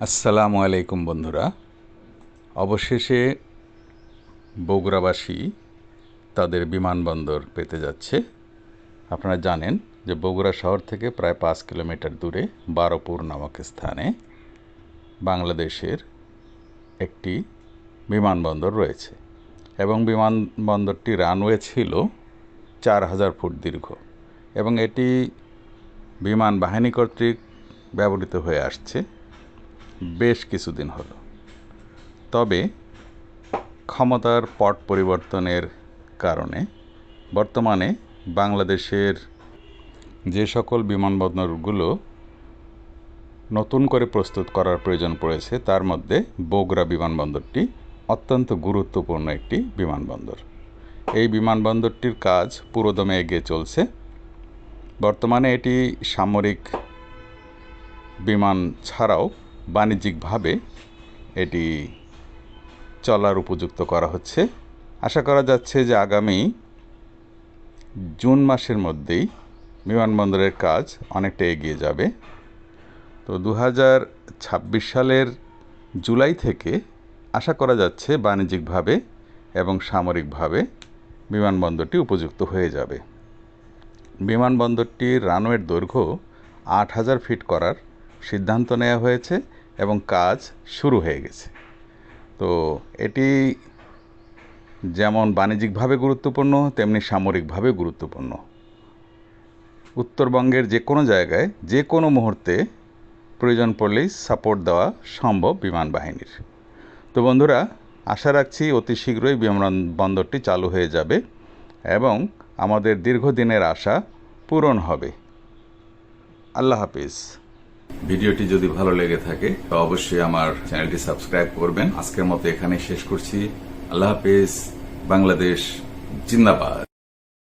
আসসালামু আলাইকুম বন্ধুরা। অবশেষে বগুড়াবাসী তাদের বিমানবন্দর পেতে যাচ্ছে। আপনারা জানেন যে বগুড়া শহর থেকে প্রায় পাঁচ কিলোমিটার দূরে বারোপুর নামক স্থানে বাংলাদেশের একটি বিমানবন্দর রয়েছে এবং বিমানবন্দরটি রানওয়ে ছিল চার হাজার ফুট দীর্ঘ এবং এটি বিমান বাহিনী কর্তৃক ব্যবহৃত হয়ে আসছে। বেশ কিছুদিন হলো। তবে ক্ষমতার পট পরিবর্তনের কারণে বর্তমানে বাংলাদেশের যে সকল বিমানবন্দরগুলো নতুন করে প্রস্তুত করার প্রয়োজন পড়েছে, তার মধ্যে বগুড়া বিমানবন্দরটি অত্যন্ত গুরুত্বপূর্ণ একটি বিমানবন্দর। এই বিমানবন্দরটির কাজ পুরোদমে এগিয়ে চলছে। বর্তমানে এটি সামরিক বিমান ছাড়াও বাণিজ্যিকভাবে এটি চলার উপযুক্ত করা হচ্ছে। আশা করা যাচ্ছে যে আগামী জুন মাসের মধ্যেই বিমানবন্দরের কাজ অনেকটা এগিয়ে যাবে। তো দু হাজার ছাব্বিশ সালের জুলাই থেকে আশা করা যাচ্ছে বাণিজ্যিকভাবে এবং সামরিকভাবে বিমানবন্দরটি উপযুক্ত হয়ে যাবে। বিমানবন্দরটির রানওয়ের দৈর্ঘ্য আট হাজার ফিট করার সিদ্ধান্ত নেওয়া হয়েছে। এবং কাজ শুরু হয়ে গেছে। তো এটি যেমন বাণিজ্যিকভাবে গুরুত্বপূর্ণ, তেমনি সামরিকভাবে গুরুত্বপূর্ণ। উত্তরবঙ্গের যে কোনো জায়গায়, যে কোনো মুহূর্তে প্রয়োজন পড়লেই সাপোর্ট দেওয়া সম্ভব বিমান বাহিনীর। তো বন্ধুরা, আশা রাখছি অতি শীঘ্রই বিমানবন্দরটি চালু হয়ে যাবে এবং আমাদের দীর্ঘদিনের আশা পূরণ হবে। আল্লাহ হাফিজ। ভিডিওটি যদি ভালো লেগে থাকে, তো অবশ্যই আমার চ্যানেলটি সাবস্ক্রাইব করবেন। আজকের মতো এখানে শেষ করছি। আল্লাহ হাফিজ। বাংলাদেশ জিন্দাবাদ।